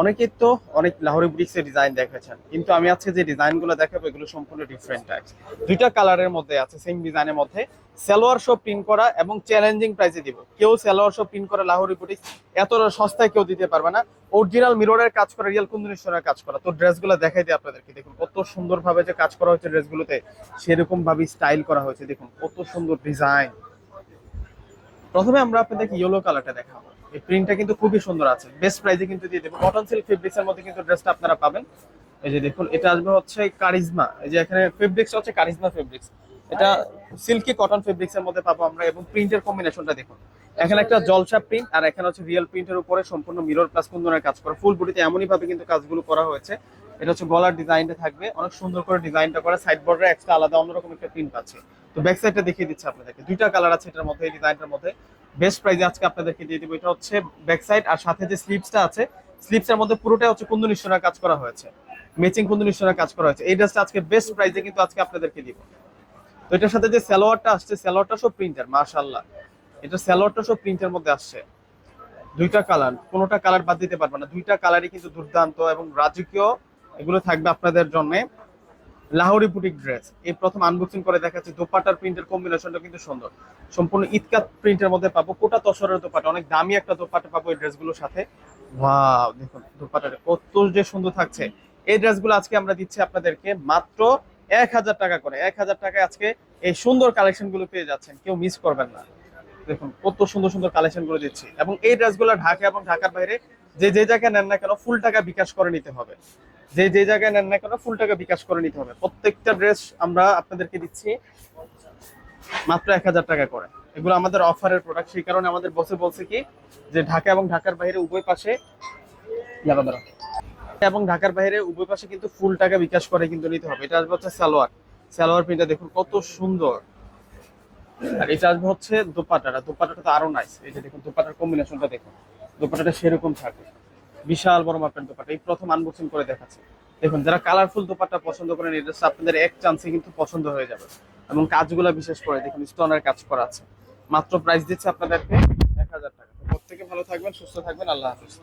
অনেকেই তো অনেক লাহোরি ব্রিক্সের ডিজাইন দেখেছেন, কিন্তু আমি আজকে যে ডিজাইনগুলো দেখাবো, এগুলো সম্পূর্ণ ডিফারেন্ট টাইপস দুইটা কালারের মধ্যে আছে সেম ডিজাইনের মধ্যে। সালোয়ার শো প্রিন্ট করা এবং চ্যালেঞ্জিং প্রাইসে দিব। কেউ সালোয়ার শো প্রিন্ট করা লাহোরি বুটিক্স এত সস্তায় কেউ দিতে পারবে না। অরিজিনাল মিররের কাজ করা রিয়েল কুন্দনেশ্বরের কাজ করা। তো ড্রেসগুলো দেখাই দিই আপনাদেরকে। দেখুন, কত সুন্দরভাবে যে কাজ করা হয়েছে ড্রেসগুলোতে সেরকম ভাবে স্টাইল করা হয়েছে। দেখুন, কত সুন্দর ডিজাইন প্রথমে আমরা আপনাদেরকে ইয়েলো কালারটা দেখাবো। এই প্রিন্টটা কিন্তু খুবই সুন্দর আছে। বেস্ট প্রাইসে কিন্তু দিয়ে দেবো। কটন সিল্ক ফেব্রিক্স এর মধ্যে কিন্তু ড্রেসটা আপনারা পাবেন। এই যে দেখুন, এটা আসবে হচ্ছে কারিজমা এই যে এখানে ফেব্রিক্স হচ্ছে কারিজমা ফেব্রিক্স এটা সিল্কি কটন ফেব্রিক্স এর মধ্যে পাবো আমরা এবং প্রিন্টের কম্বিনেশনটা দেখুন। এখানে একটা জলসা প্রিন্ট আর এখানে হচ্ছে রিয়েল প্রিন্টের উপরে সম্পূর্ণ মিরর প্লাস কুন্দনের কাজ করা। ফুল বডিতে এমনই ভাবে কিন্তু কাজগুলো করা হয়েছে। এটা হচ্ছে গলার ডিজাইনটা থাকবে। অনেক সুন্দর করে ডিজাইনটা করা। সাইড বর্ডারে এক্সট্রা আলাদা অন্যরকম একটা প্রিন্ট পাচ্ছে। তো ব্যাক সাইডটা দেখিয়ে দিচ্ছে আপনাদেরকে। দুইটা কালার আছে এটার মধ্যে, এই ডিজাইনটার মধ্যে। বেস্ট প্রাইসে আজকে আপনাদেরকে দিয়ে দিব। এটা হচ্ছে ব্যাক সাইড আর সাথে যে স্লিপসটা আছে, স্লিপসের মধ্যে পুরোটা হচ্ছে কুন্দনিশ্বরের কাজ করা হয়েছে। ম্যাচিং কুন্দনিশ্বরের কাজ করা হয়েছে। এই ড্রেসটা আজকে বেস্ট প্রাইসে কিন্তু আজকে আপনাদেরকে দিব। তো এটার সাথে যে সালোয়ারটা আসছে, সালোয়ারটা সব প্রিন্টার, মাশাআল্লাহ। এটা সালোয়ারটা সব প্রিন্টের মধ্যে আসছে। দুইটা কালার, কোনোটা কালার বাদ দিতে পারবে না। দুইটা কালারই কিন্তু দুর্দান্ত এবং রাজকীয়, এগুলো থাকবে আপনাদের জন্য। Lahori boutique dress. এই প্রথম আনবক্সিং করে দেখাচ্ছি। দোপাটার প্রিন্টের কম্বিনেশনটা কিন্তু সুন্দর। সম্পূর্ণ ইতকাত প্রিন্টের মধ্যে পাবো। কোটা তসরের দোপাটা অনেক দামি একটা দোপাটা পাবো এই ড্রেসগুলোর সাথে। ওয়াও দেখুন দোপাটাটা কত যে সুন্দর থাকছে। এই ড্রেসগুলো আজকে আমরা দিচ্ছি আপনাদেরকে মাত্র এক হাজার টাকা করে। এক হাজার টাকায় আজকে এই সুন্দর কালেকশনগুলো পেয়ে যাচ্ছেন। কেউ মিস করবেন না। দেখুন, কত সুন্দর সুন্দর কালেকশনগুলো দিচ্ছি। এবং এই ড্রেসগুলো ঢাকা এবং ঢাকার বাইরে যে যে জায়গায় নেন না কেন, ফুল টাকা বিকাশ করে নিতে হবে। যে যে জায়গায় নেন না কেন ফুল টাকা বিকাশ করে নিতে হবে। প্রত্যেকটা ড্রেস আমরা আপনাদেরকে দিচ্ছি মাত্র এক হাজার টাকা করে। এগুলো আমাদের অফারের প্রোডাক্ট সেই কারণে আমাদের বসে বলছে কি যে ঢাকা এবং ঢাকার বাইরে উভয় পাশে এবং ঢাকার বাইরে উভয় পাশে কিন্তু ফুল টাকা বিকাশ করে কিন্তু নিতে হবে। এটা আসবে হচ্ছে সালোয়ার। সালোয়ার প্রিন্টটা দেখুন কত সুন্দর। আর এটা আসবে হচ্ছে দোপাটাটা দোপাটাটা তো আরও নাইস এই যে দেখুন দোপাটার কম্বিনেশনটা দেখুন। দোপাটাটা সেরকম থাকে। বিশাল বড় মাপের দোপাটা এই প্রথম আনবক্সিং করে দেখাচ্ছি। দেখুন, যারা কালারফুল দোপাটা পছন্দ করেন এটা আপনাদের এক চান্সে কিন্তু পছন্দ হয়ে যাবে। এবং কাজগুলো বিশেষ করে, দেখুন স্টোনের কাজ করা আছে। মাত্র প্রাইস দিচ্ছে আপনাদেরকে এক হাজার টাকা। প্রত্যেকে ভালো থাকবেন, সুস্থ থাকবেন, আল্লাহ হাফিজ।